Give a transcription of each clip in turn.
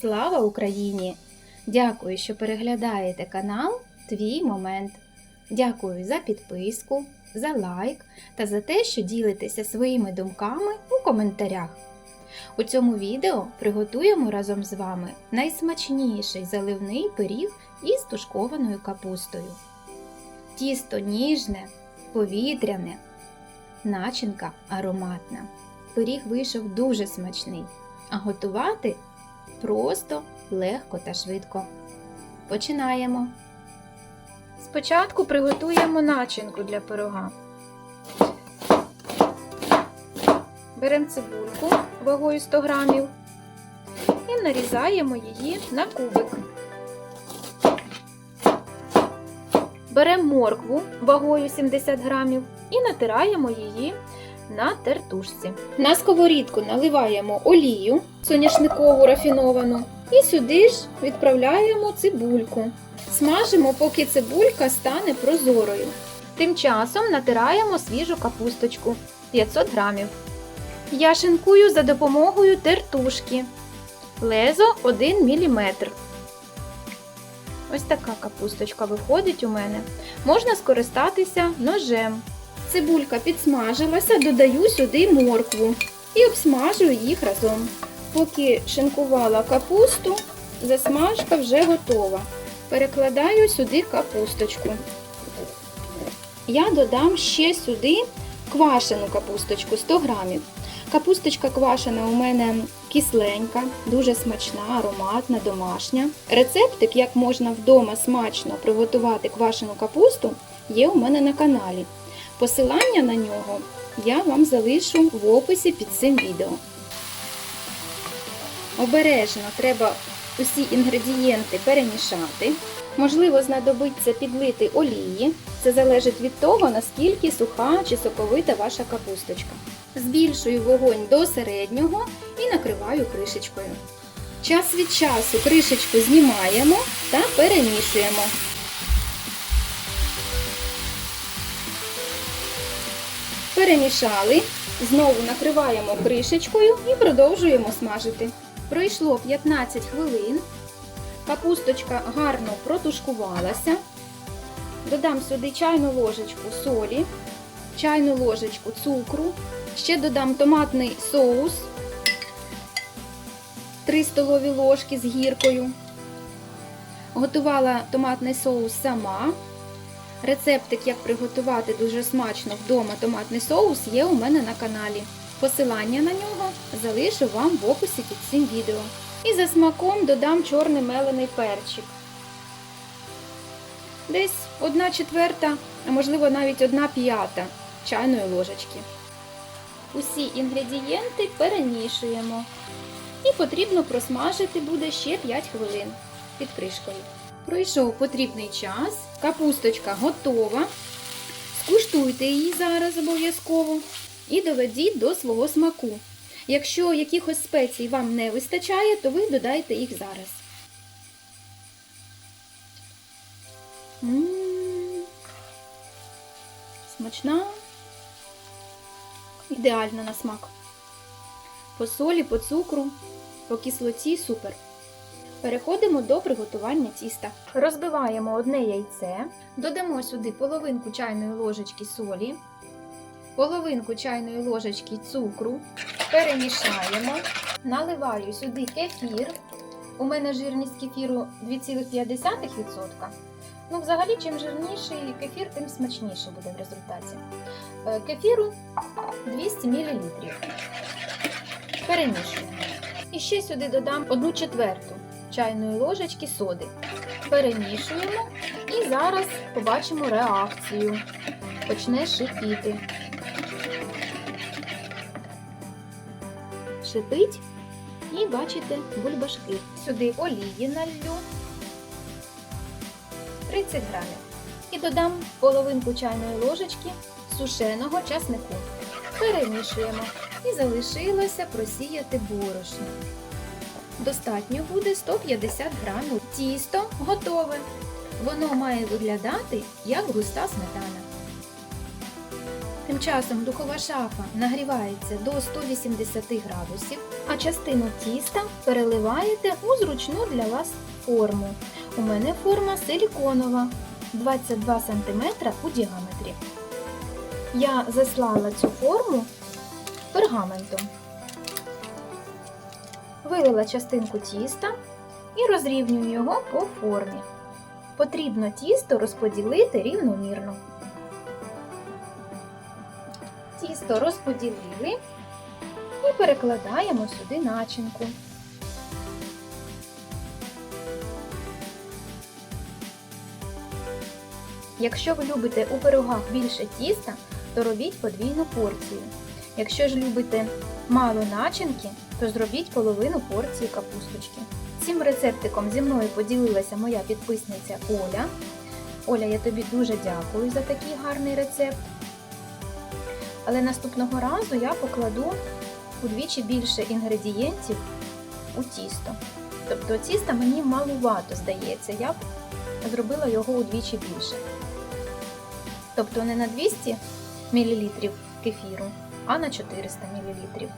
Слава Україні! Дякую, що переглядаєте канал Твій Момент. Дякую за підписку, за лайк та за те, що ділитеся своїми думками у коментарях. У цьому відео приготуємо разом з вами найсмачніший заливний пиріг із тушкованою капустою. Тісто ніжне, повітряне, начинка ароматна. Пиріг вийшов дуже смачний, а готувати просто, легко та швидко. Починаємо. Спочатку приготуємо начинку для пирога. Беремо цибульку вагою 100 грамів і нарізаємо її на кубик. Беремо моркву вагою 70 грамів і натираємо її на тертушці. На сковорідку наливаємо олію соняшникову рафіновану і сюди ж відправляємо цибульку. Смажимо, поки цибулька стане прозорою. Тим часом натираємо свіжу капусточку 500 грамів. Я шинкую за допомогою тертушки. Лезо 1 мм. Ось така капусточка виходить у мене. Можна скористатися ножем. Цибулька підсмажилася, додаю сюди моркву і обсмажую їх разом. Поки шинкувала капусту, засмажка вже готова. Перекладаю сюди капусточку. Я додам ще сюди квашену капусточку 100 грамів. Капусточка квашена у мене кисленька, дуже смачна, ароматна, домашня. Рецептик, як можна вдома смачно приготувати квашену капусту, є у мене на каналі. Посилання на нього я вам залишу в описі під цим відео. Обережно треба усі інгредієнти перемішати. Можливо, знадобиться підлити олії. Це залежить від того, наскільки суха чи соковита ваша капусточка. Збільшую вогонь до середнього і накриваю кришечкою. Час від часу кришечку знімаємо та перемішуємо. Перемішали, знову накриваємо кришечкою і продовжуємо смажити. Пройшло 15 хвилин. Капусточка гарно протушкувалася. Додам сюди чайну ложечку солі, чайну ложечку цукру. Ще додам томатний соус, 3 столові ложки з гіркою. Готувала томатний соус сама. Рецептик, як приготувати дуже смачно вдома томатний соус, є у мене на каналі. Посилання на нього залишу вам в описі під цим відео. І за смаком додам чорний мелений перчик. Десь 1 четверта, а можливо навіть 1 п'ята чайної ложечки. Усі інгредієнти перемішуємо. І потрібно просмажити буде ще 5 хвилин під кришкою. Пройшов потрібний час, капусточка готова. Скуштуйте її зараз обов'язково і доведіть до свого смаку. Якщо якихось спецій вам не вистачає, то ви додайте їх зараз. М-м-м. Смачна. Ідеально на смак. По солі, по цукру, по кислоті супер. Переходимо до приготування тіста. Розбиваємо одне яйце, додамо сюди половинку чайної ложечки солі, половинку чайної ложечки цукру, перемішаємо, наливаю сюди кефір. У мене жирність кефіру 2,5%. Ну, взагалі, чим жирніший кефір, тим смачніше буде в результаті. Е, Кефіру 200 мл. Перемішуємо. І ще сюди додам 1 четверту чайної ложечки соди. Перемішуємо і зараз побачимо реакцію. Почне шипіти. Шипить і бачите бульбашки. Сюди олії налью 30 грамів. І додам половинку чайної ложечки сушеного часнику. Перемішуємо і залишилося просіяти борошно. Достатньо буде 150 грамів. Тісто готове. Воно має виглядати як густа сметана. Тим часом духова шафа нагрівається до 180 градусів, а частину тіста переливаєте у зручну для вас форму. У мене форма силіконова 22 см у діаметрі. Я заслала цю форму пергаментом. Вилила частинку тіста і розрівнюю його по формі. Потрібно тісто розподілити рівномірно. Тісто розподілили і перекладаємо сюди начинку. Якщо ви любите у пирогах більше тіста, то робіть подвійну порцію. Якщо ж любите мало начинки, то зробіть половину порції капусточки. Цим рецептиком зі мною поділилася моя підписниця Оля. Оля, я тобі дуже дякую за такий гарний рецепт. Але наступного разу я покладу удвічі більше інгредієнтів у тісто. Тобто тіста мені малувато здається, я б зробила його удвічі більше. Тобто не на 200 мл кефіру, а на 400 мл.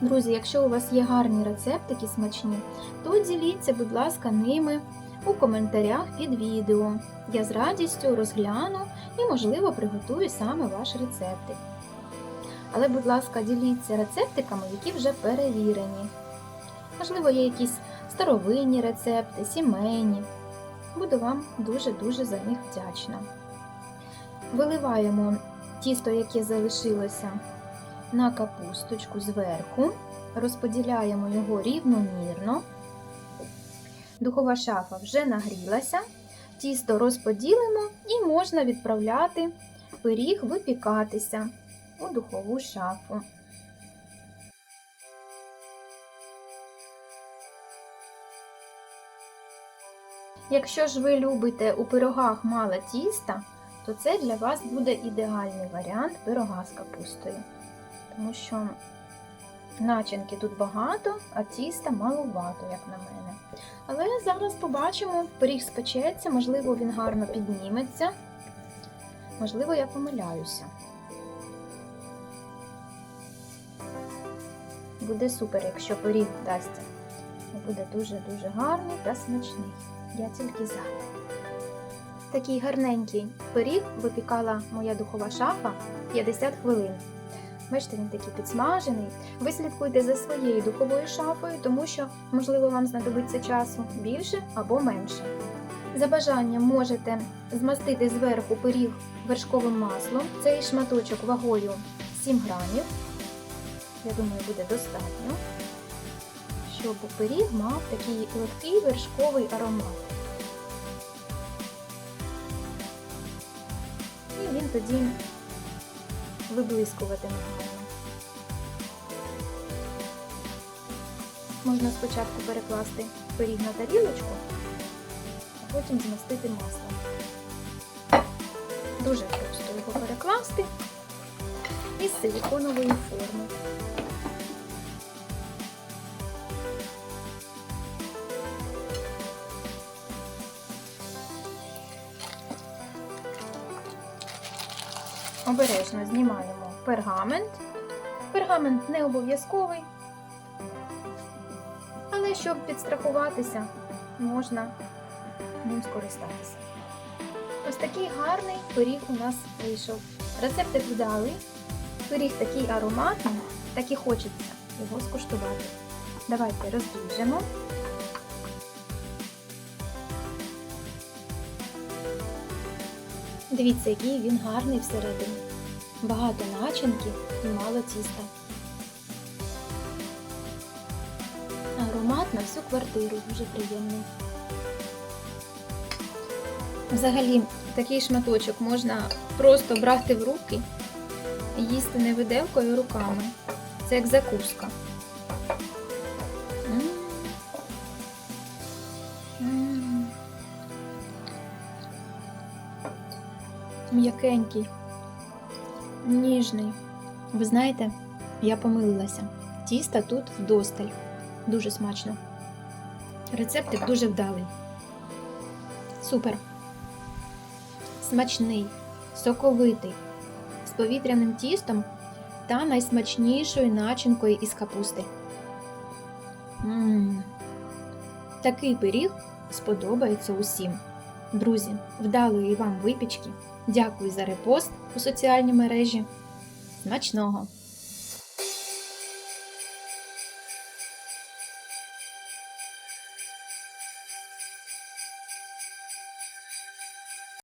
Друзі, якщо у вас є гарні рецептики смачні, то діліться, будь ласка, ними у коментарях під відео. Я з радістю розгляну і, можливо, приготую саме ваш рецептик. Але, будь ласка, діліться рецептиками, які вже перевірені. Можливо, є якісь старовинні рецепти, сімейні. Буду вам дуже-дуже за них вдячна. Виливаємо тісто, яке залишилося на капусточку зверху, розподіляємо його рівномірно. Духова шафа вже нагрілася, тісто розподілимо і можна відправляти пиріг випікатися у духову шафу. Якщо ж ви любите у пирогах мало тіста, то це для вас буде ідеальний варіант пирога з капустою. Тому що начинки тут багато, а тіста малувато, як на мене. Але зараз побачимо, пиріг спечеться, можливо, він гарно підніметься. Можливо, я помиляюся. Буде супер, якщо пиріг вдасться. Буде дуже-дуже гарний та смачний. Я тільки за. Такий гарненький пиріг випікала моя духова шафа 50 хвилин. Бачите, він такий підсмажений. Ви слідкуйте за своєю духовою шафою, тому що, можливо, вам знадобиться часу більше або менше. За бажанням можете змастити зверху пиріг вершковим маслом. Цей шматочок вагою 7 грамів. Я думаю, буде достатньо, щоб пиріг мав такий легкий вершковий аромат. І він тоді виблискуватиме гарно. Можна спочатку перекласти пиріг на тарілочку, а потім змастити маслом. Дуже просто його перекласти із силіконової форми. Обережно знімаємо пергамент. Пергамент не обов'язковий, але щоб підстрахуватися, можна ним скористатися. Ось такий гарний пиріг у нас вийшов. Рецептик вдалий, пиріг такий ароматний, так і хочеться його скуштувати. Давайте розріжемо. Дивіться, який він гарний всередині. Багато начинки і мало тіста. Аромат на всю квартиру дуже приємний. Взагалі, такий шматочок можна просто брати в руки їсти не виделкою, руками. Це як закуска. М'якенький, ніжний. Ви знаєте, я помилилася. Тіста тут вдосталь. Дуже смачно. Рецептик дуже вдалий. Супер. Смачний, соковитий, з повітряним тістом та найсмачнішою начинкою із капусти. Мм. Такий пиріг сподобається усім. Друзі, вдалої вам випічки. Дякую за репост у соціальній мережі. Смачного!